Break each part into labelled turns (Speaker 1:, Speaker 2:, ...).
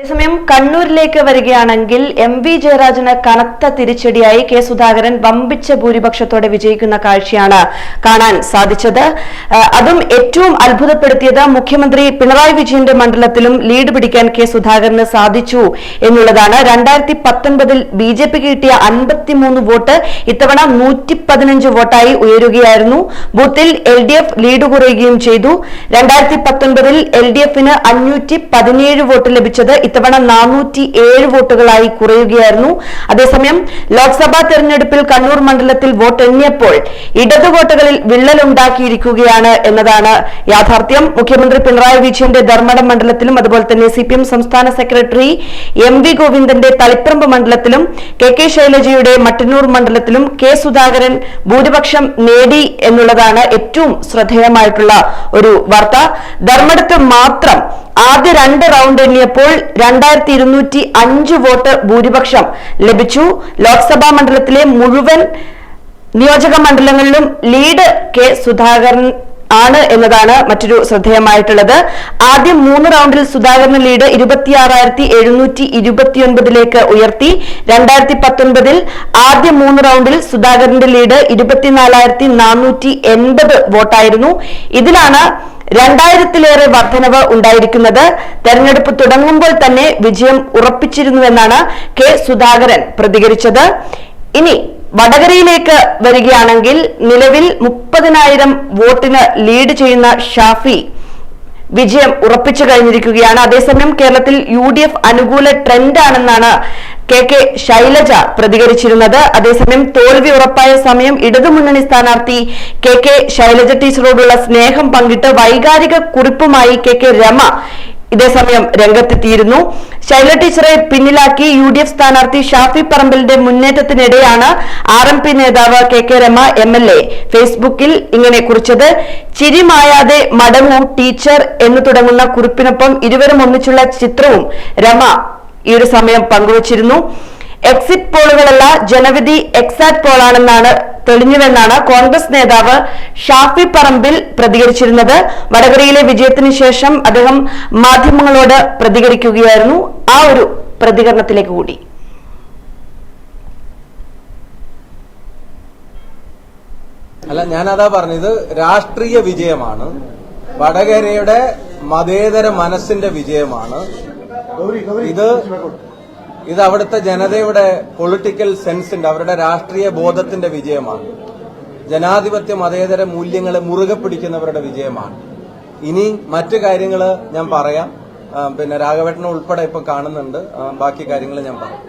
Speaker 1: അതേസമയം കണ്ണൂരിലേക്ക് വരികയാണെങ്കിൽ എം വി ജയരാജന് കനത്ത തിരിച്ചടിയായി കെ സുധാകരൻ വമ്പിച്ച ഭൂരിപക്ഷത്തോടെ വിജയിക്കുന്ന കാഴ്ചയാണ് കാണാൻ സാധിച്ചത്. അതും ഏറ്റവും അത്ഭുതപ്പെടുത്തിയത് മുഖ്യമന്ത്രി പിണറായി വിജയന്റെ മണ്ഡലത്തിലും ലീഡ് പിടിക്കാൻ കെ സുധാകരന് സാധിച്ചു എന്നുള്ളതാണ്. രണ്ടായിരത്തി പത്തൊൻപതിൽ ബി ജെ പി കിട്ടിയ അൻപത്തിമൂന്ന് വോട്ട് ഇത്തവണ നൂറ്റി പതിനഞ്ച് വോട്ടായി ഉയരുകയായിരുന്നു. ബൂത്തിൽ എൽ ഡി എഫ് ലീഡ് കുറയുകയും ചെയ്തു. രണ്ടായിരത്തി പത്തൊൻപതിൽ എൽ ഡി എഫിന് അഞ്ഞൂറ്റി പതിനേഴ് വോട്ട് ലഭിച്ചത് ഇത്തവണ നാനൂറ്റി ഏഴ് വോട്ടുകളായി കുറയുകയായിരുന്നു. അതേസമയം ലോക്സഭാ തെരഞ്ഞെടുപ്പിൽ കണ്ണൂർ മണ്ഡലത്തിൽ വോട്ട് എണ്ണിയപ്പോൾ ഇടതു വോട്ടുകളിൽ വിള്ളലുണ്ടാക്കിയിരിക്കുകയാണ് എന്നതാണ് യാഥാർത്ഥ്യം. മുഖ്യമന്ത്രി പിണറായി വിജയന്റെ ധർമ്മടം മണ്ഡലത്തിലും അതുപോലെ തന്നെ സിപിഎം സംസ്ഥാന സെക്രട്ടറി എം വി ഗോവിന്ദന്റെ തളിപ്പറമ്പ് മണ്ഡലത്തിലും കെ കെ ശൈലജയുടെ മട്ടന്നൂർ മണ്ഡലത്തിലും കെ സുധാകരൻ ഭൂരിപക്ഷം നേടി എന്നുള്ളതാണ് ഏറ്റവും ശ്രദ്ധേയമായിട്ടുള്ള ഒരു വാർത്ത. ധർമ്മടത്ത് മാത്രം ആദ്യ രണ്ട് റൗണ്ട് എണ്ണിയപ്പോൾ രണ്ടായിരത്തി ഇരുന്നൂറ്റി അഞ്ച് വോട്ട് ഭൂരിപക്ഷം ലഭിച്ചു. ലോക്സഭാ മണ്ഡലത്തിലെ മുഴുവൻ നിയോജക മണ്ഡലങ്ങളിലും ലീഡ് കെ സുധാകരൻ ആണ് എന്നതാണ് മറ്റൊരു ശ്രദ്ധേയമായിട്ടുള്ളത്. ആദ്യം മൂന്ന് റൗണ്ടിൽ സുധാകരന് ലീഡ് ഇരുപത്തിയാറായിരത്തി എഴുന്നൂറ്റി ഇരുപത്തിയൊൻപതിലേക്ക് ഉയർത്തി. രണ്ടായിരത്തി പത്തൊൻപതിൽ ആദ്യ മൂന്ന് റൗണ്ടിൽ സുധാകരന്റെ ലീഡ് ഇരുപത്തിനാലായിരത്തി നാനൂറ്റി എൺപത് വോട്ടായിരുന്നു. ഇതിലാണ് രണ്ടായിരത്തിലേറെ വർധനവ് ഉണ്ടായിരിക്കുന്നത്. തെരഞ്ഞെടുപ്പ് തുടങ്ങുമ്പോൾ തന്നെ വിജയം ഉറപ്പിച്ചിരുന്നുവെന്നാണ് കെ സുധാകരൻ പ്രതികരിച്ചത്. ഇനി വടകരയിലേക്ക് വരികയാണെങ്കിൽ നിലവിൽ മുപ്പതിനായിരം വോട്ടിന് ലീഡ് ചെയ്യുന്ന ഷാഫി വിജയം ഉറപ്പിച്ചു കഴിഞ്ഞിരിക്കുകയാണ്. അതേസമയം കേരളത്തിൽ യു ഡി എഫ് അനുകൂല ട്രെൻഡാണെന്നാണ് കെ കെ ശൈലജ പ്രതികരിച്ചിരുന്നത്. അതേസമയം തോൽവി ഉറപ്പായ സമയം ഇടതുമുന്നണി സ്ഥാനാർത്ഥി കെ കെ ശൈലജ ടീച്ചറോടുള്ള സ്നേഹം പങ്കിട്ട് വൈകാരിക കുറിപ്പുമായി കെ കെ രമ ഇതേസമയം രംഗത്തെത്തിയിരുന്നു. ശൈല ടീച്ചറെ പിന്നിലാക്കി യു ഡി എഫ് സ്ഥാനാർത്ഥി ഷാഫി പറമ്പലിന്റെ മുന്നേറ്റത്തിനിടെയാണ് ആർ എം പി നേതാവ് K K Rema M L A ഫേസ്ബുക്കിൽ ഇങ്ങനെ കുറിച്ചത്. ചിരി മായാതെ മടങ്ങൂ ടീച്ചർ എന്ന് തുടങ്ങുന്ന കുറിപ്പിനൊപ്പം ഇരുവരും ഒന്നിച്ചുള്ള ചിത്രവും രമ ഈ ഒരു സമയം പങ്കുവച്ചിരുന്നു. എക്സിറ്റ് പോളുകളല്ല ജനവിധി എക്സാറ്റ് പോളാണെന്നാണ് തെളിഞ്ഞുവെന്നാണ് കോൺഗ്രസ് നേതാവ് ഷാഫി പറമ്പിൽ പ്രതികരിച്ചിരുന്നത്. വടകരയിലെ വിജയത്തിന് ശേഷം അദ്ദേഹം മാധ്യമങ്ങളോട് പ്രതികരിക്കുകയായിരുന്നു. ആ ഒരു പ്രതികരണത്തിലേക്ക് കൂടി.
Speaker 2: അല്ല ഞാനതാ പറഞ്ഞത് രാഷ്ട്രീയ വിജയമാണ്. വടകരയുടെ മതേതര മനസ്സിന്റെ വിജയമാണ്. ഇത് ഇത് അവിടുത്തെ ജനതയുടെ പൊളിറ്റിക്കൽ സെൻസിന്റെ അവരുടെ രാഷ്ട്രീയ ബോധത്തിന്റെ വിജയമാണ്. ജനാധിപത്യ മതേതര മൂല്യങ്ങളെ മുറുകെ പിടിക്കുന്നവരുടെ വിജയമാണ്. ഇനി മറ്റു കാര്യങ്ങൾ ഞാൻ പറയാം. പിന്നെ രാഘവേട്ടനെ ഉൾപ്പെടെ ഇപ്പൊ കാണുന്നുണ്ട്. ബാക്കി കാര്യങ്ങൾ ഞാൻ പറയാം.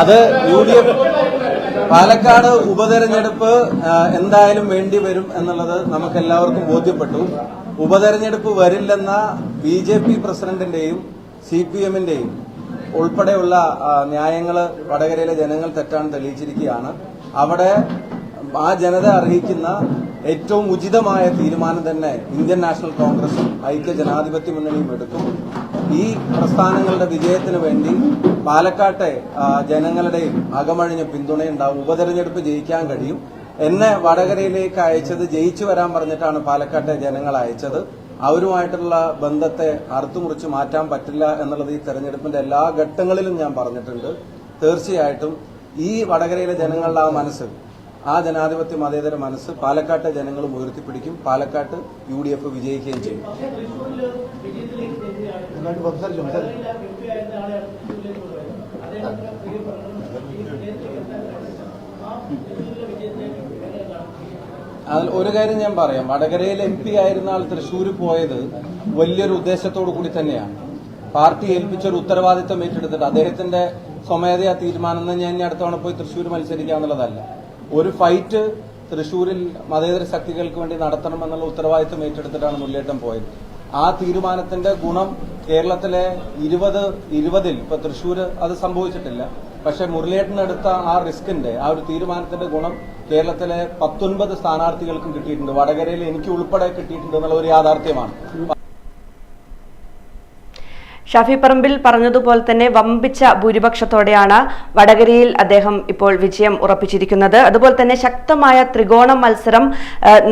Speaker 2: അത് യു ഡി എഫ് പാലക്കാട് ഉപതെരഞ്ഞെടുപ്പ് എന്തായാലും വേണ്ടി വരും എന്നുള്ളത് നമുക്ക് എല്ലാവർക്കും ബോധ്യപ്പെട്ടു. ഉപതെരഞ്ഞെടുപ്പ് വരില്ലെന്ന ബി ജെ പി പ്രസിഡന്റിന്റെയും സി പി എമ്മിന്റെയും ഉൾപ്പെടെയുള്ള ന്യായങ്ങൾ വടകരയിലെ ജനങ്ങൾ തെറ്റാണ് തെളിയിച്ചിരിക്കുകയാണ്. അവിടെ ആ ജനത അർഹിക്കുന്ന ഏറ്റവും ഉചിതമായ തീരുമാനം തന്നെ ഇന്ത്യൻ നാഷണൽ കോൺഗ്രസും ഐക്യ ജനാധിപത്യ മുന്നണിയും എടുക്കും ഈ പ്രസ്ഥാനങ്ങളുടെ വിജയത്തിന് വേണ്ടി പാലക്കാട്ടെ ജനങ്ങളുടെയും അകമഴിഞ്ഞ പിന്തുണയുണ്ടാവും. ഉപതെരഞ്ഞെടുപ്പ് ജയിക്കാൻ കഴിയും. എന്നെ വടകരയിലേക്ക് അയച്ചത് ജയിച്ചു വരാൻ പറഞ്ഞിട്ടാണ് പാലക്കാട്ടെ ജനങ്ങൾ അയച്ചത്. അവരുമായിട്ടുള്ള ബന്ധത്തെ അറുത്തുമുറിച്ച് മാറ്റാൻ പറ്റില്ല എന്നുള്ളത് ഈ തെരഞ്ഞെടുപ്പിന്റെ എല്ലാ ഘട്ടങ്ങളിലും ഞാൻ പറഞ്ഞിട്ടുണ്ട്. തീർച്ചയായിട്ടും ഈ വടകരയിലെ ജനങ്ങളുടെ ആ മനസ്സ് ആ ജനാധിപത്യ മതേതര മനസ്സ് പാലക്കാട്ടെ ജനങ്ങളും ഉയർത്തിപ്പിടിക്കും. പാലക്കാട്ട് യു ഡി എഫ് വിജയിക്കുകയും ചെയ്യും അതിൽ ഒരു കാര്യം ഞാൻ പറയാം. വടകരയിൽ എം പി ആയിരുന്ന ആൾ തൃശ്ശൂർ പോയത് വലിയൊരു ഉദ്ദേശത്തോടു കൂടി തന്നെയാണ്. പാർട്ടി ഏൽപ്പിച്ച ഒരു ഉത്തരവാദിത്തം ഏറ്റെടുത്തിട്ട് അദ്ദേഹത്തിന്റെ സ്വമേധയാ തീരുമാനം ഞാൻ ഇനി അടുത്തവണ പോയി തൃശ്ശൂർ മത്സരിക്കുക എന്നുള്ളതല്ല. ഒരു ഫൈറ്റ് തൃശ്ശൂരിൽ മതേതര ശക്തികൾക്ക് വേണ്ടി നടത്തണമെന്നുള്ള ഉത്തരവാദിത്തം ഏറ്റെടുത്തിട്ടാണ് മുല്ലേട്ടം പോയത്. ആ തീരുമാനത്തിന്റെ ഗുണം കേരളത്തിലെ ഇരുപത് ഇരുപതിൽ ഇപ്പൊ തൃശ്ശൂര് അത് സംഭവിച്ചിട്ടില്ല. പക്ഷെ മുരളിയേട്ടനെടുത്ത ആ റിസ്കിന്റെ ആ ഒരു തീരുമാനത്തിന്റെ ഗുണം കേരളത്തിലെ പത്തൊൻപത് സ്ഥാനാർത്ഥികൾക്കും കിട്ടിയിട്ടുണ്ട്. വടകരയിൽ എനിക്ക് ഉൾപ്പെടെ കിട്ടിയിട്ടുണ്ട് എന്നുള്ള ഒരു യാഥാർത്ഥ്യമാണ്.
Speaker 1: ഷാഫി പറമ്പിൽ പറഞ്ഞതുപോലെ തന്നെ വമ്പിച്ച ഭൂരിപക്ഷത്തോടെയാണ് വടകരയിൽ അദ്ദേഹം ഇപ്പോൾ വിജയം ഉറപ്പിച്ചിരിക്കുന്നത്. അതുപോലെ തന്നെ ശക്തമായ ത്രികോണ മത്സരം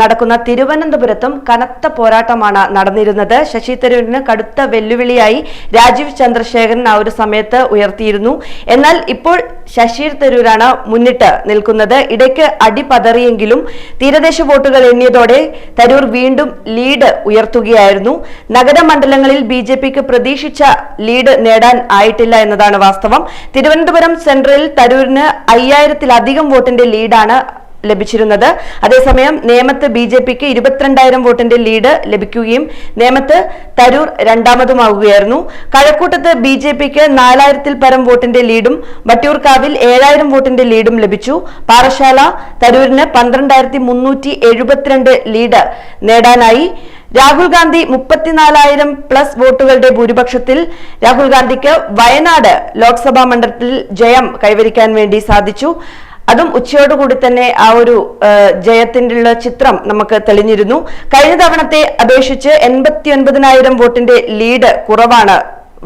Speaker 1: നടക്കുന്ന തിരുവനന്തപുരത്തും കനത്ത പോരാട്ടമാണ് നടന്നിരുന്നത്. ശശി തരൂരിന് കടുത്ത വെല്ലുവിളിയായി രാജീവ് ചന്ദ്രശേഖരൻ ആ ഒരു സമയത്ത് ഉയർത്തിയിരുന്നു. എന്നാൽ ഇപ്പോൾ ശശി തരൂരാണ് മുന്നിട്ട് നിൽക്കുന്നത്. ഇടയ്ക്ക് അടി പതറിയെങ്കിലും തീരദേശ വോട്ടുകൾ എണ്ണിയതോടെ തരൂർ വീണ്ടും ലീഡ് ഉയർത്തുകയായിരുന്നു. നഗരമണ്ഡലങ്ങളിൽ ബി ജെ പിക്ക് പ്രതീക്ഷിച്ച ലീഡ് നേടാൻ ആയിട്ടില്ല എന്നതാണ് വാസ്തവം. തിരുവനന്തപുരം സെൻട്രലിൽ തരൂരിന് അയ്യായിരത്തിലധികം വോട്ടിന്റെ ലീഡാണ് ലഭിച്ചിരുന്നത്. അതേസമയം നേമത്ത് ബി ജെ പിക്ക് ഇരുപത്തിരണ്ടായിരം വോട്ടിന്റെ ലീഡ് ലഭിക്കുകയും നേമത്ത് തരൂർ രണ്ടാമതുമാവുകയായിരുന്നു. കഴക്കൂട്ടത്ത് ബി ജെ പിക്ക് നാലായിരത്തിൽ പരം വോട്ടിന്റെ ലീഡും വട്ടിയൂർക്കാവിൽ ഏഴായിരം വോട്ടിന്റെ ലീഡും ലഭിച്ചു. പാറശാല തരൂരിന് പന്ത്രണ്ടായിരത്തി മുന്നൂറ്റി എഴുപത്തിരണ്ട് ലീഡ് നേടാനായി. രാഹുൽ ഗാന്ധി മുപ്പത്തിനാലായിരം പ്ലസ് വോട്ടുകളുടെ ഭൂരിപക്ഷത്തിൽ രാഹുൽ ഗാന്ധിക്ക് വയനാട് ലോക്സഭാ മണ്ഡലത്തിൽ ജയം കൈവരിക്കാൻ വേണ്ടി സാധിച്ചു. അതും ഉച്ചയോടുകൂടി തന്നെ ആ ഒരു ജയത്തിന്റെ ചിത്രം നമുക്ക് തെളിഞ്ഞിരുന്നു. കഴിഞ്ഞ തവണത്തെ അപേക്ഷിച്ച് എൺപത്തി ഒൻപതിനായിരം വോട്ടിന്റെ ലീഡ് കുറവാണ്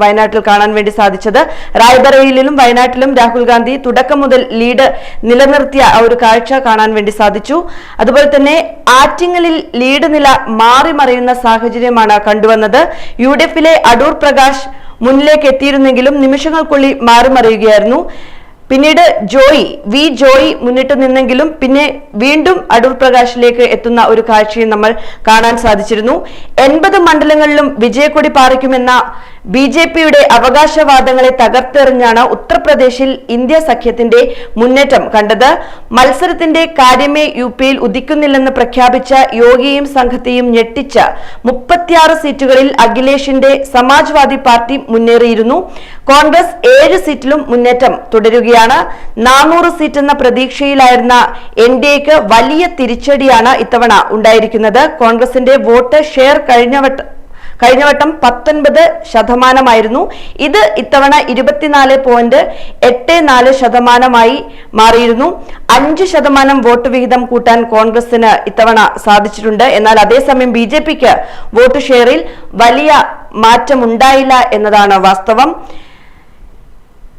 Speaker 1: വയനാട്ടിൽ കാണാൻ വേണ്ടി സാധിച്ചത്. റായ്ബറേലിയിലും വയനാട്ടിലും രാഹുൽ ഗാന്ധി തുടക്കം മുതൽ ലീഡ് നിലനിർത്തിയ ആ ഒരു കാഴ്ച കാണാൻ വേണ്ടി സാധിച്ചു. അതുപോലെ തന്നെ ആറ്റിങ്ങലിൽ ലീഡ് നില മാറി മറിയുന്ന സാഹചര്യമാണ് കണ്ടുവന്നത്. യു ഡി എഫിലെ അടൂർ പ്രകാശ് മുന്നിലേക്ക് എത്തിയിരുന്നെങ്കിലും നിമിഷങ്ങൾക്കുള്ളിൽ മാറി മറിയുകയായിരുന്നു. പിന്നീട് ജോയി വി ജോയി മുന്നിട്ട് നിന്നെങ്കിലും പിന്നെ വീണ്ടും അടൂർ പ്രകാശിലേക്ക് എത്തുന്ന ഒരു കാഴ്ചയും നമ്മൾ കാണാൻ സാധിച്ചിരുന്നു. എൺപത് മണ്ഡലങ്ങളിലും വിജയക്കൊടി പാറിക്കുമെന്ന ബി ജെ പിയുടെ അവകാശവാദങ്ങളെ തകർത്തെറിഞ്ഞാണ് ഉത്തർപ്രദേശിൽ ഇന്ത്യ സഖ്യത്തിന്റെ മുന്നേറ്റം കണ്ടത്. മത്സരത്തിന്റെ കാര്യമേ യു പിയിൽ ഉദിക്കുന്നില്ലെന്ന് പ്രഖ്യാപിച്ച യോഗിയും സംഘത്തെയും ഞെട്ടിച്ച മുപ്പത്തിയാറ് സീറ്റുകളിൽ അഖിലേഷിന്റെ സമാജ്വാദി പാർട്ടി മുന്നേറിയിരുന്നു. കോൺഗ്രസ് ഏഴ് സീറ്റിലും മുന്നേറ്റം തുടരുകയാണ് നാനൂറ് സീറ്റ് എന്ന പ്രതീക്ഷയിലായിരുന്ന എൻ ഡി എക്ക് വലിയ തിരിച്ചടിയാണ് ഇത്തവണ ഉണ്ടായിരിക്കുന്നത്. കോൺഗ്രസിന്റെ വോട്ട് ഷെയർ കഴിഞ്ഞ കഴിഞ്ഞവട്ടം കഴിഞ്ഞ വട്ടം പത്തൊൻപത് ശതമാനമായിരുന്നു. ഇത് ഇത്തവണ ഇരുപത്തിനാല് പോയിന്റ് എട്ട് നാല് ശതമാനമായി മാറിയിരുന്നു. അഞ്ച് ശതമാനം വോട്ട് വിഹിതം കൂട്ടാൻ കോൺഗ്രസിന് ഇത്തവണ സാധിച്ചിട്ടുണ്ട്. എന്നാൽ അതേസമയം ബി വോട്ട് ഷെയറിൽ വലിയ മാറ്റമുണ്ടായില്ല എന്നതാണ് വാസ്തവം.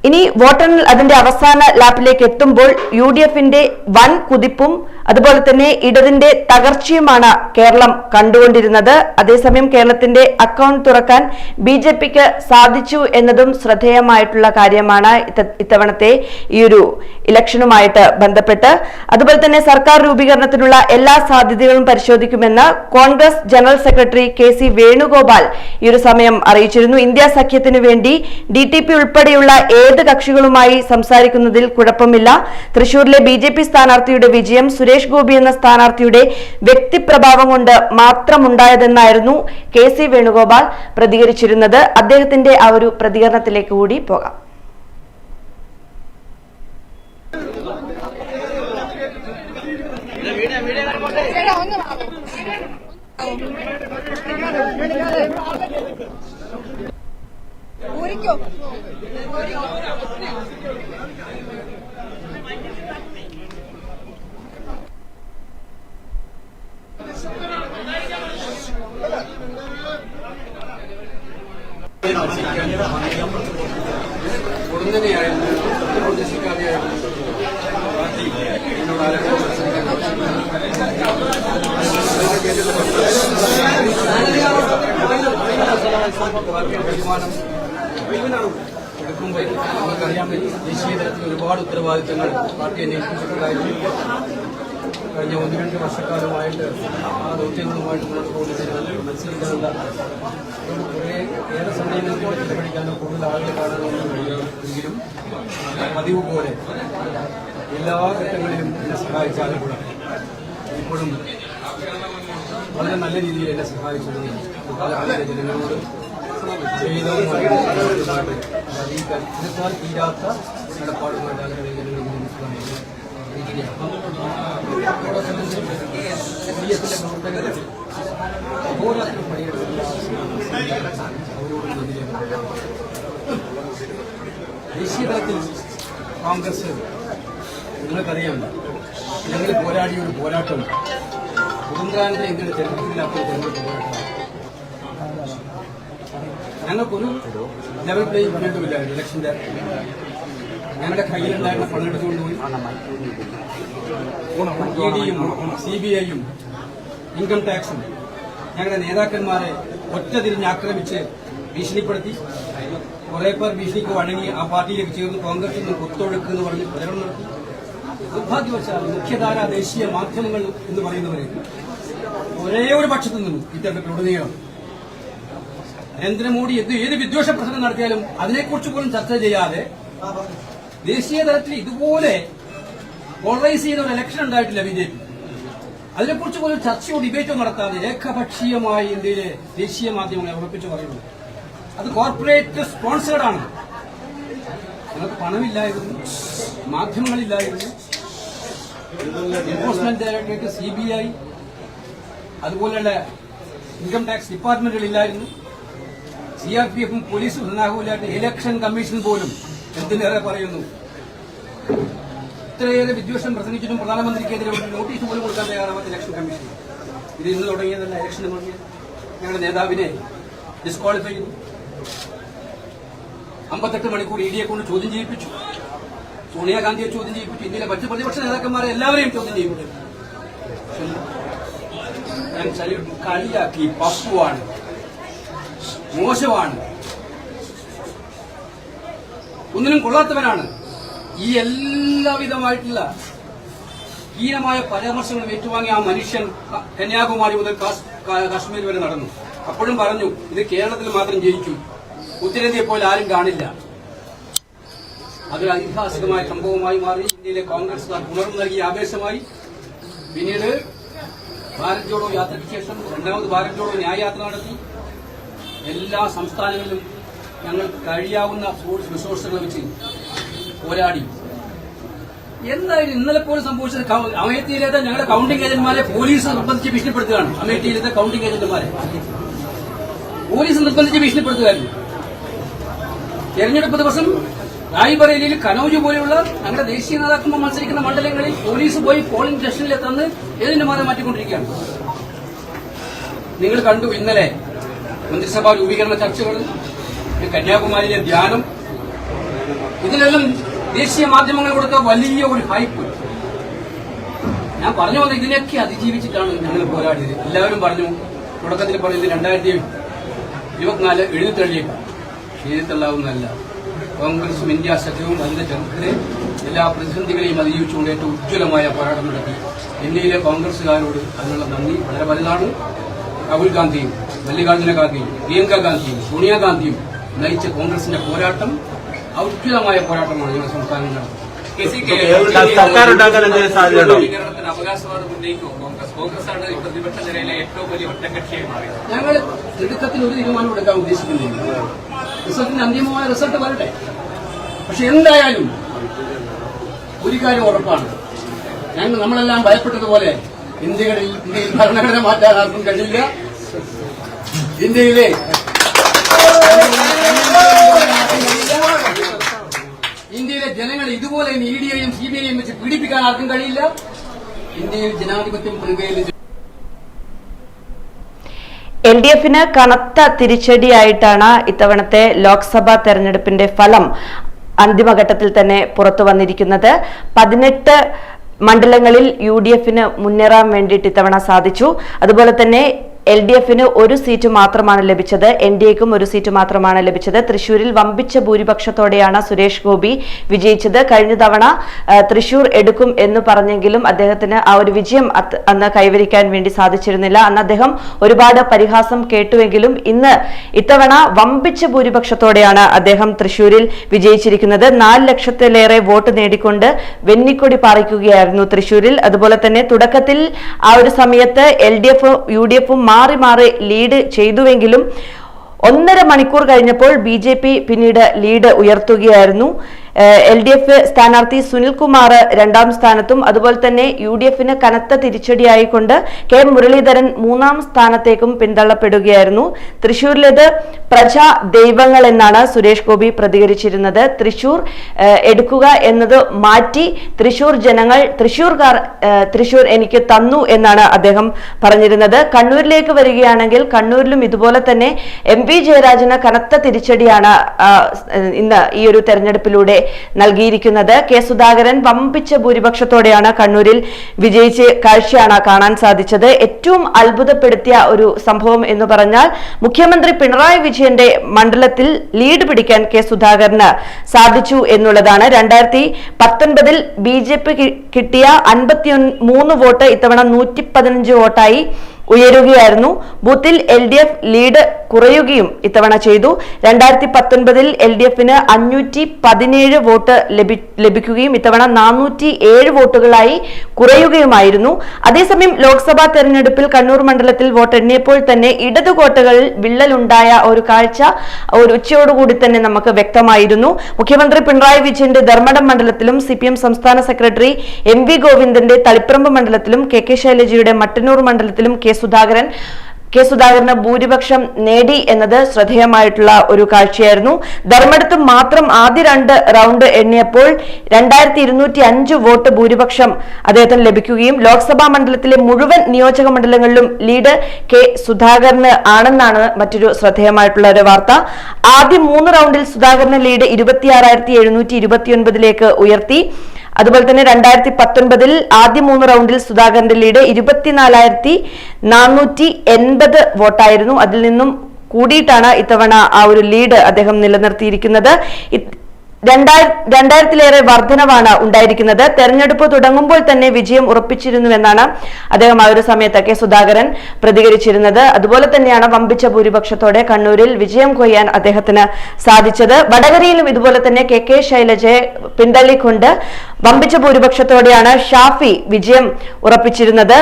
Speaker 1: ഇനി വോട്ടെണ്ണൽ അതിന്റെ അവസാന ലാപ്പിലേക്ക് എത്തുമ്പോൾ യു ഡി എഫിന്റെ വൻ കുതിപ്പും അതുപോലെ തന്നെ ഇടതിന്റെ തകർച്ചയുമാണ് കേരളം കണ്ടുകൊണ്ടിരുന്നത്. അതേസമയം കേരളത്തിന്റെ അക്കൗണ്ട് തുറക്കാൻ ബി ജെ പിക്ക് സാധിച്ചു എന്നതും ശ്രദ്ധേയമായിട്ടുള്ള കാര്യമാണ് ഇത്ത- ഇത്തവണത്തെ ഈ ഒരു ഇലക്ഷനുമായിട്ട് ബന്ധപ്പെട്ട്. അതുപോലെ തന്നെ സർക്കാർ രൂപീകരണത്തിനുള്ള എല്ലാ സാധ്യതകളും പരിശോധിക്കുമെന്ന് Congress general secretary K C Venugopal ഈ ഒരു സമയം അറിയിച്ചിരുന്നു. ഇന്ത്യ സഖ്യത്തിനു വേണ്ടി ഡി ടി പി ഉൾപ്പെടെയുള്ള ഏത് കക്ഷികളുമായി സംസാരിക്കുന്നതിൽ കുഴപ്പമില്ല. തൃശൂരിലെ ബി ജെ പി സ്ഥാനാർത്ഥിയുടെ വിജയം സുരേഷ് ഗോപി എന്ന സ്ഥാനാർത്ഥിയുടെ വ്യക്തിപ്രഭാവം കൊണ്ട് മാത്രമുണ്ടായതെന്നായിരുന്നു കെ സി വേണുഗോപാൽ പ്രതികരിച്ചിരുന്നത്. അദ്ദേഹത്തിന്റെ ആ ഒരു പ്രതികരണത്തിലേക്ക് കൂടി പോകാം.
Speaker 3: ചേട്ടാ
Speaker 4: പൊടുന്നനെയായിരുന്നു ഉദ്ദേശിക്കാതെയായിരുന്നു എന്നോട് ആലോചന തീരുമാനം എടുക്കുമ്പോൾ നമുക്കറിയാൻ പറ്റും. ദേശീയ തലത്തിൽ ഒരുപാട് ഉത്തരവാദിത്തങ്ങൾ പാർട്ടി അന്വേഷിച്ചിട്ടുണ്ടായിരുന്നു. കഴിഞ്ഞ ഒന്ന് രണ്ട് വർഷക്കാലമായിട്ട് ആ ദൗത്യങ്ങളുമായിട്ട് മുന്നോട്ട് പോകുന്നതിന് മത്സരിക്കാനുള്ള കുറേ ഏറെ സമയം നമുക്ക് ചെലവഴിക്കാനോ കൂടുതൽ ആളുകളെ കാണാനോ കഴിയുമെങ്കിലും പതിവ് പോലെ എല്ലാ ഘട്ടങ്ങളിലും എന്നെ സഹായിച്ച ആളുകൾ ഇപ്പോഴും വളരെ നല്ല രീതിയിൽ എന്നെ സഹായിച്ചിരുന്നു പല ആളുകളെ ജനങ്ങളോട് ചെയ്തതുമായിട്ട് അറിയിക്കാൻ ഇതിനേക്കാൾ തീരാത്ത നടപ്പാടുമായിട്ട് ആളുകളെ ജനങ്ങൾ മനസ്സിലാക്കി ഡിഎഫിന്റെ പ്രവർത്തകർ അഹോരാത്രം പണിയെടുക്കുന്ന അവരോട് നന്ദി രേഖപ്പെടുത്തുന്നു. ദേശീയ തലത്തിൽ കോൺഗ്രസ് നിങ്ങൾക്കറിയാം ഞങ്ങൾ പോരാടിയ ഒരു പോരാട്ടം സ്വതന്ത്രാനന്ദ ഇന്ത്യയുടെ ചരിത്രത്തിലില്ലാത്ത ഒരു തെരഞ്ഞെടുപ്പ് പോരാട്ടമാണ് ഞങ്ങൾക്കൊരു ലെവൽ പ്ലേയിങ് ഫീൽഡുമില്ലായിരുന്നു ഇലക്ഷന്റെ ഞങ്ങളുടെ കയ്യിലുണ്ടായിരുന്ന പണം എടുത്തുകൊണ്ടുപോയി ഇ ഡിയും സി ബി ഐയും ഇൻകം ടാക്സും ഞങ്ങളുടെ നേതാക്കന്മാരെ ഒറ്റ തിരിഞ്ഞ് ആക്രമിച്ച് ഭീഷണിപ്പെടുത്തി. കുറെ പേർ ഭീഷണിക്ക് വഴങ്ങി ആ പാർട്ടിയിലേക്ക് ചേർന്ന് കോൺഗ്രസിൽ നിന്ന് കൊത്തൊഴുക്ക് എന്ന് പറഞ്ഞ് പ്രചരണം നടത്തി. നിർഭാഗ്യവശാൽ മുഖ്യധാര ദേശീയ മാധ്യമങ്ങൾ എന്ന് പറയുന്നവരെ ഒരേ ഒരു പക്ഷത്തു നിന്നും ഇത്തരത്തിലുടനീളം നരേന്ദ്രമോദി എന്ത് ഏത് വിദ്വേഷ പ്രസംഗം നടത്തിയാലും അതിനെക്കുറിച്ച് പോലും ചർച്ച ചെയ്യാതെ ദേശീയ തലത്തിൽ ഇതുപോലെ പോളറൈസ് ചെയ്യുന്ന ഒരു ഇലക്ഷൻ ഉണ്ടായിട്ടില്ല ബി ജെ പി. അതിനെക്കുറിച്ച് പോലും ചർച്ചയോ ഡിബേറ്റോ നടത്താതെ ഏകപക്ഷീയമായി ഇന്ത്യയിലെ ദേശീയ മാധ്യമങ്ങളെ ഉറപ്പിച്ചു പറയുന്നു. അത് കോർപ്പറേറ്റ് സ്പോൺസേഡ് ആണ്. നിങ്ങൾക്ക് പണമില്ലായിരുന്നു മാധ്യമങ്ങളില്ലായിരുന്നു Enforcement Directorate C B I അതുപോലെയുള്ള ഇൻകം ടാക്സ് ഡിപ്പാർട്ട്മെന്റുകളില്ലായിരുന്നു സി ആർ പി എഫും പോലീസും ഒന്നാകൂലായിട്ട് ഇലക്ഷൻ കമ്മീഷൻ പോലും എന്തിനേറെ പറയുന്നു? ഇത്രയേറെ വിദ്വേഷം പ്രസംഗിച്ചിട്ടും പ്രധാനമന്ത്രിക്കെതിരെ ഒരു നോട്ടീസ് പോലും കൊടുക്കാൻ തയ്യാറാവാത്ത ഇലക്ഷൻ കമ്മീഷൻ ഇത് ഇന്ന് തുടങ്ങിയതല്ല ഇലക്ഷൻ തുടങ്ങിയത് ഞങ്ങളുടെ നേതാവിനെ ഡിസ്ക്വാളിഫൈ ചെയ്തു. അമ്പത്തെട്ട് മണിക്കൂർ ഇ ഡിയെ കൊണ്ട് ചോദ്യം ചെയ്യിപ്പിച്ചു. സോണിയാഗാന്ധിയെ ചോദ്യം ചെയ്യിപ്പിച്ചു. ഇന്ത്യയിലെ മറ്റ് പ്രതിപക്ഷ നേതാക്കന്മാരെ എല്ലാവരെയും ചോദ്യം ചെയ്യിപ്പിച്ചു. ഞാൻ കളിയാക്കി പപ്പുവാണ്. മോശമാണ്. ഒന്നിനും കൊള്ളാത്തവനാണ്. ഈ എല്ലാവിധമായിട്ടുള്ള ഹീനമായ പരാമർശങ്ങളും ഏറ്റുവാങ്ങി ആ മനുഷ്യൻ കന്യാകുമാരി മുതൽ കാശ്മീർ വരെ നടന്നു. അപ്പോഴും പറഞ്ഞു ഇത് കേരളത്തിൽ മാത്രം ജയിക്കും ഉത്തരേന്ത്യയെ പോലെ ആരും കാണില്ല. അതൊരു ഐതിഹാസികമായ സംഭവമായി മാറി. ഇന്ത്യയിലെ കോൺഗ്രസ് ഉണർന്നു നൽകിയ ആവേശമായി. പിന്നീട് ഭാരത് ജോഡോ യാത്രയ്ക്ക് ശേഷം രണ്ടാമത് ഭാരത് ജോഡോ ന്യായയാത്ര നടത്തി. എല്ലാ സംസ്ഥാനങ്ങളിലും ഞങ്ങൾ കഴിയാവുന്ന സോഴ്സ് റിസോഴ്സുകൾ വെച്ച് പോരാടി. എന്തായാലും ഇന്നലെ പോലും സംഭവിച്ചത് അമേത്തിയിലേതെ ഞങ്ങളുടെ കൗണ്ടിംഗ് ഏജന്റുമാരെ പോലീസ് നിർബന്ധിച്ച് ഭീഷണിപ്പെടുത്തുകയാണ്. അമേഠിയിലെ കൗണ്ടിംഗ് ഏജന്റുമാരെ പോലീസ് നിർബന്ധിച്ച് ഭീഷണിപ്പെടുത്തുകയായിരുന്നു. തെരഞ്ഞെടുപ്പ് ദിവസം റായ്ബറേലിയിൽ കനൌജ് പോലെയുള്ള ഞങ്ങളുടെ ദേശീയ നേതാക്കന്മാർ മത്സരിക്കുന്ന മണ്ഡലങ്ങളിൽ പോലീസ് പോയി പോളിംഗ് സ്റ്റേഷനിൽ തന്ന് ഏജന്റുമാരെ മാറ്റിക്കൊണ്ടിരിക്കുകയാണ്. നിങ്ങൾ കണ്ടു ഇന്നലെ മന്ത്രിസഭാ രൂപീകരണ ചർച്ചകൾ കന്യാകുമാരിയിലെ ധ്യാനം. ഇതിലെല്ലാം ദേശീയ മാധ്യമങ്ങൾ കൊടുത്ത വലിയ ഒരു ഹൈപ്പ് ഞാൻ പറഞ്ഞു വന്നത് ഇതിനെയൊക്കെ അതിജീവിച്ചിട്ടാണ് ഞങ്ങൾ പോരാടിയത്. എല്ലാവരും പറഞ്ഞു തുടക്കത്തിൽ പറഞ്ഞത് രണ്ടായിരത്തി ഇരുപത്തിനാല് എഴുതിത്തള്ളിയേക്കാം എഴുതിത്തള്ളാവുന്നതല്ല കോൺഗ്രസും ഇന്ത്യ സഖ്യവും അതിന്റെ ചരിത്രത്തിലെ എല്ലാ പ്രതിസന്ധികളെയും അതിജീവിച്ചുകൊണ്ട് ഏറ്റവും ഉജ്ജ്വലമായ പോരാട്ടം നടത്തി. ഇന്ത്യയിലെ കോൺഗ്രസുകാരോട് അതിനുള്ള നന്ദി വളരെ വലുതാണ്. രാഹുൽ ഗാന്ധിയും മല്ലികാർജുന ഖാർഗെയും പ്രിയങ്ക ഗാന്ധിയും സോണിയാഗാന്ധിയും നയിച്ച കോൺഗ്രസിന്റെ പോരാട്ടം ഉജ്ജ്വലമായ പോരാട്ടമാണ് ഞങ്ങളുടെ സംസ്ഥാനം നടത്തുന്നത്.
Speaker 5: സർക്കാർ ഉണ്ടാക്കാൻ എന്തെങ്കിലും സാധ്യതയുണ്ടോ?
Speaker 6: ഭീകരണത്തിന് അവകാശവാദം ഉന്നയിക്കും കോൺഗ്രസ് കോൺഗ്രസാണ് പ്രതിപക്ഷ നിലയിലെ ഏറ്റവും വലിയ ഒറ്റകക്ഷിയായി മാറിയത്.
Speaker 4: ഞങ്ങൾ തിടുക്കത്തിൽ ഒരു തീരുമാനം എടുക്കാൻ ഉദ്ദേശിക്കുന്നില്ല. റിസൾട്ടിന് അന്തിമമായ റിസൾട്ട് വരട്ടെ. പക്ഷെ എന്തായാലും ഒരു കാര്യം ഉറപ്പാണ്. ഞങ്ങൾ നമ്മളെല്ലാം ഭയപ്പെട്ടതുപോലെ ഇന്ത്യകളിൽ ഭരണഘടന മാറ്റാൻ ആർക്കും കഴിയില്ല. ഇന്ത്യയിലെ ഇന്ത്യയിലെ ജനങ്ങളെ ഇതുപോലെ ഇ ഡിയെയും സി ബി ഐയും വെച്ച് പീഡിപ്പിക്കാൻ ആർക്കും കഴിയില്ല. ഇന്ത്യയിൽ ജനാധിപത്യം പ്രിവേലി
Speaker 1: എൽ ഡി എഫിന് കനത്ത തിരിച്ചടിയായിട്ടാണ് ഇത്തവണത്തെ ലോക്സഭാ തെരഞ്ഞെടുപ്പിന്റെ ഫലം അന്തിമഘട്ടത്തിൽ തന്നെ പുറത്തു വന്നിരിക്കുന്നത്. പതിനെട്ട് മണ്ഡലങ്ങളിൽ യു ഡി എഫിന് മുന്നേറാൻ വേണ്ടിയിട്ട് ഇത്തവണ സാധിച്ചു. അതുപോലെ തന്നെ എൽ ഡി എഫിന് ഒരു സീറ്റ് മാത്രമാണ് ലഭിച്ചത്. എൻ ഡി എക്കും ഒരു സീറ്റ് മാത്രമാണ് ലഭിച്ചത്. തൃശൂരിൽ വമ്പിച്ച ഭൂരിപക്ഷത്തോടെയാണ് സുരേഷ് ഗോപി വിജയിച്ചത്. കഴിഞ്ഞ തവണ തൃശൂർ എടുക്കും എന്ന് പറഞ്ഞെങ്കിലും അദ്ദേഹത്തിന് ആ ഒരു വിജയം അന്ന് കൈവരിക്കാൻ വേണ്ടി സാധിച്ചിരുന്നില്ല. അന്ന് അദ്ദേഹം ഒരുപാട് പരിഹാസം കേട്ടുവെങ്കിലും ഇന്ന് ഇത്തവണ വമ്പിച്ച ഭൂരിപക്ഷത്തോടെയാണ് അദ്ദേഹം തൃശൂരിൽ വിജയിച്ചിരിക്കുന്നത്. നാല് ലക്ഷത്തിലേറെ വോട്ട് നേടിക്കൊണ്ട് വെന്നിക്കൊടി പാറിക്കുകയായിരുന്നു തൃശൂരിൽ. അതുപോലെ തന്നെ തുടക്കത്തിൽ ആ ഒരു സമയത്ത് എൽ ഡി എഫും യു ഡി എഫും മാറി മാറി ലീഡ് ചെയ്തുവെങ്കിലും ഒന്നര മണിക്കൂർ കഴിഞ്ഞപ്പോൾ ബി പിന്നീട് ലീഡ് ഉയർത്തുകയായിരുന്നു. എൽ ഡി എഫ് സ്ഥാനാർത്ഥി സുനിൽകുമാർ രണ്ടാം സ്ഥാനത്തും അതുപോലെ തന്നെ യു ഡി എഫിന് കനത്ത തിരിച്ചടിയായിക്കൊണ്ട് കെ മുരളീധരൻ മൂന്നാം സ്ഥാനത്തേക്കും പിന്തള്ളപ്പെടുകയായിരുന്നു. തൃശൂരിലേത് പ്രജാ ദൈവങ്ങൾ എന്നാണ് സുരേഷ് ഗോപി പ്രതികരിച്ചിരുന്നത്. തൃശൂർ എടുക്കുക എന്നത് മാറ്റി തൃശൂർ ജനങ്ങൾ തൃശൂർകാർ തൃശൂർ എനിക്ക് തന്നു എന്നാണ് അദ്ദേഹം പറഞ്ഞിരുന്നത്. കണ്ണൂരിലേക്ക് വരികയാണെങ്കിൽ കണ്ണൂരിലും ഇതുപോലെ തന്നെ എം വി ജയരാജന് കനത്ത തിരിച്ചടിയാണ് ഇന്ന് ഈ ഒരു തെരഞ്ഞെടുപ്പിലൂടെ നൽകിയിരിക്കുന്നത്. കെ സുധാകരൻ വമ്പിച്ച ഭൂരിപക്ഷത്തോടെയാണ് കണ്ണൂരിൽ വിജയിച്ച് കാഴ്ചയാണ് കാണാൻ സാധിച്ചത്. ഏറ്റവും അത്ഭുതപ്പെടുത്തിയ ഒരു സംഭവം എന്ന് പറഞ്ഞാൽ മുഖ്യമന്ത്രി പിണറായി വിജയന്റെ മണ്ഡലത്തിൽ ലീഡ് പിടിക്കാൻ കെ സുധാകരന് സാധിച്ചു എന്നുള്ളതാണ്. രണ്ടായിരത്തി പത്തൊൻപതിൽ ബി ജെ പി കിട്ടിയ അൻപത്തി മൂന്ന് വോട്ട് ഇത്തവണ നൂറ്റി പതിനഞ്ച് വോട്ടായി ഉയരുകയായിരുന്നു. ബൂത്തിൽ എൽ ഡി എഫ് ലീഡ് കുറയുകയും ഇത്തവണ ചെയ്തു. രണ്ടായിരത്തി പത്തൊൻപതിൽ എൽ ഡി എഫിന് അഞ്ഞൂറ്റി പതിനേഴ് വോട്ട് ലഭി ലഭിക്കുകയും ഇത്തവണ നാനൂറ്റി ഏഴ് വോട്ടുകളായി കുറയുകയുമായിരുന്നു. അതേസമയം ലോക്സഭാ തെരഞ്ഞെടുപ്പിൽ കണ്ണൂർ മണ്ഡലത്തിൽ വോട്ടെണ്ണിയപ്പോൾ തന്നെ ഇടതു കോട്ടകളിൽ വിള്ളലുണ്ടായ ഒരു കാഴ്ച ഒരു ഉച്ചയോടുകൂടി തന്നെ നമുക്ക് വ്യക്തമായിരുന്നു. മുഖ്യമന്ത്രി പിണറായി വിജയന്റെ ധർമ്മടം മണ്ഡലത്തിലും സി സംസ്ഥാന സെക്രട്ടറി എം വി ഗോവിന്ദന്റെ തളിപ്പറമ്പ് മണ്ഡലത്തിലും കെ കെ ശൈലജയുടെ മട്ടന്നൂർ മണ്ഡലത്തിലും കെ സുധാകരൻ. കെ സുധാകരന് ഭൂരിപക്ഷം നേടി എന്നത് ശ്രദ്ധേയമായിട്ടുള്ള ഒരു കാഴ്ചയായിരുന്നു. ധർമ്മടത്ത് മാത്രം ആദ്യ രണ്ട് റൗണ്ട് എണ്ണിയപ്പോൾ രണ്ടായിരത്തി ഇരുന്നൂറ്റി അഞ്ച് വോട്ട് ഭൂരിപക്ഷം അദ്ദേഹത്തിന് ലഭിക്കുകയും ലോക്സഭാ മണ്ഡലത്തിലെ മുഴുവൻ നിയോജക മണ്ഡലങ്ങളിലും ലീഡ് കെ സുധാകരന് ആണെന്നാണ് മറ്റൊരു ശ്രദ്ധേയമായിട്ടുള്ള ഒരു വാർത്ത. ആദ്യ മൂന്ന് റൗണ്ടിൽ സുധാകരന് ലീഡ് ഇരുപത്തിയാറായിരത്തി എഴുന്നൂറ്റി ഇരുപത്തിയൊൻപതിലേക്ക് ഉയർത്തി. അതുപോലെ തന്നെ രണ്ടായിരത്തി പത്തൊൻപതിൽ ആദ്യ മൂന്ന് റൗണ്ടിൽ സുധാകരന്റെ ലീഡ് ഇരുപത്തിനാലായിരത്തി നാനൂറ്റി എൺപത് വോട്ടായിരുന്നു. അതിൽ നിന്നും കൂടിയിട്ടാണ് ഇത്തവണ ആ ഒരു ലീഡ് അദ്ദേഹം നിലനിർത്തിയിരിക്കുന്നത്. രണ്ടായിര രണ്ടായിരത്തിലേറെ വർധനവാണ് ഉണ്ടായിരിക്കുന്നത്. തെരഞ്ഞെടുപ്പ് തുടങ്ങുമ്പോൾ തന്നെ വിജയം ഉറപ്പിച്ചിരുന്നുവെന്നാണ് അദ്ദേഹം ആ ഒരു സമയത്തൊക്കെ സുധാകരൻ പ്രതികരിച്ചിരുന്നത്. അതുപോലെ തന്നെയാണ് വമ്പിച്ച ഭൂരിപക്ഷത്തോടെ കണ്ണൂരിൽ വിജയം കൊയ്യാൻ അദ്ദേഹത്തിന് സാധിച്ചത്. വടകരയിലും ഇതുപോലെ തന്നെ കെ കെ ശൈലജയെ പിന്തള്ളിക്കൊണ്ട് വമ്പിച്ച ഭൂരിപക്ഷത്തോടെയാണ് ഷാഫി വിജയം ഉറപ്പിച്ചിരുന്നത്.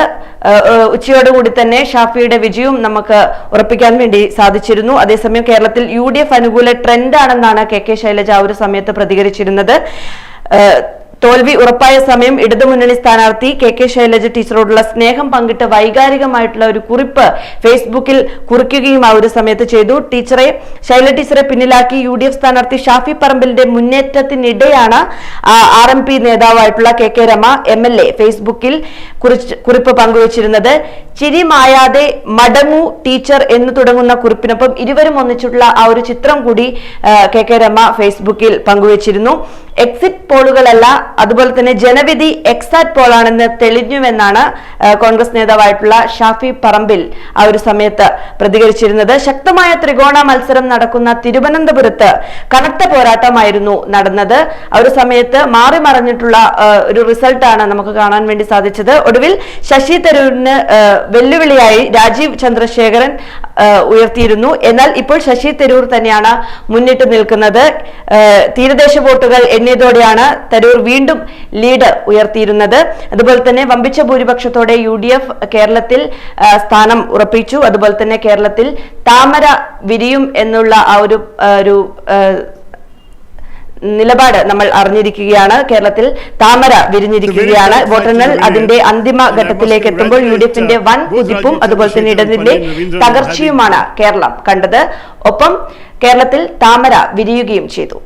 Speaker 1: ഉച്ചയോടുകൂടി തന്നെ ഷാഫിയുടെ വിജയവും നമുക്ക് ഉറപ്പിക്കാൻ വേണ്ടി സാധിച്ചിരുന്നു. അതേസമയം കേരളത്തിൽ യു ഡി എഫ് അനുകൂല ട്രെൻഡാണെന്നാണ് കെ കെ ശൈലജ ആ ഒരു സമയത്ത് പ്രതികരിച്ചിരുന്നത്. തോൽവി ഉറപ്പായ സമയം ഇടതുമുന്നണി സ്ഥാനാർത്ഥി കെ കെ ശൈലജ ടീച്ചറോടുള്ള സ്നേഹം പങ്കിട്ട് വൈകാരികമായിട്ടുള്ള ഒരു കുറിപ്പ് ഫേസ്ബുക്കിൽ കുറിക്കുകയും ആ ഒരു സമയത്ത് ചെയ്തു. ടീച്ചറെ ശൈല ടീച്ചറെ പിന്നിലാക്കി യു ഡി എഫ് സ്ഥാനാർത്ഥി ഷാഫി പറമ്പിലിന്റെ മുന്നേറ്റത്തിനിടെയാണ് R M P നേതാവായിട്ടുള്ള K K Rema M L A ഫേസ്ബുക്കിൽ കുറിപ്പ് പങ്കുവച്ചിരുന്നത്. ചിരി മായാതെ മടങ്ങു ടീച്ചർ എന്ന് തുടങ്ങുന്ന കുറിപ്പിനൊപ്പം ഇരുവരും ഒന്നിച്ചിട്ടുള്ള ആ ഒരു ചിത്രം കൂടി കെ കെ രമ ഫേസ്ബുക്കിൽ പങ്കുവച്ചിരുന്നു. എക്സിറ്റ് പോളുകളല്ല അതുപോലെ തന്നെ ജനവിധി എക്സാറ്റ് പോളാണെന്ന് തെളിഞ്ഞുവെന്നാണ് കോൺഗ്രസ് നേതാവായിട്ടുള്ള ഷാഫി പറമ്പിൽ ആ ഒരു സമയത്ത് പ്രതികരിച്ചിരുന്നത്. ശക്തമായ ത്രികോണ മത്സരം നടക്കുന്ന തിരുവനന്തപുരത്ത് കനത്ത പോരാട്ടമായിരുന്നു നടന്നത്. ആ ഒരു സമയത്ത് മാറി മറിഞ്ഞിട്ടുള്ള ഒരു റിസൾട്ടാണ് നമുക്ക് കാണാൻ വേണ്ടി സാധിച്ചത്. ഒടുവിൽ ശശി തരൂരിന് വെല്ലുവിളിയായി രാജീവ് ചന്ദ്രശേഖരൻ ഉയർത്തിയിരുന്നു. എന്നാൽ ഇപ്പോൾ ശശി തരൂർ തന്നെയാണ് മുന്നിട്ട് നിൽക്കുന്നത്. തീരദേശ വോട്ടുകൾ എണ്ണിയതോടെയാണ് തരൂർ വീണ്ടും ലീഡ് ഉയർത്തിയിരുന്നത്. അതുപോലെ തന്നെ വമ്പിച്ച ഭൂരിപക്ഷത്തോടെ യു ഡി എഫ് കേരളത്തിൽ സ്ഥാനം ഉറപ്പിച്ചു. അതുപോലെ തന്നെ കേരളത്തിൽ താമര വിരിയും എന്നുള്ള ആ ഒരു ഒരു നിലപാട് നമ്മൾ അറിഞ്ഞിരിക്കുകയാണ്. കേരളത്തിൽ താമര വിരിഞ്ഞിരിക്കുകയാണ്. വോട്ടെണ്ണൽ അതിന്റെ അന്തിമ ഘട്ടത്തിലേക്ക് എത്തുമ്പോൾ യു ഡി എഫിന്റെ വൻ കുതിപ്പും അതുപോലെ തന്നെ ഇടതിന്റെ തകർച്ചയുമാണ് കേരളം കണ്ടത്. ഒപ്പം കേരളത്തിൽ താമര വിരിയുകയും ചെയ്തു.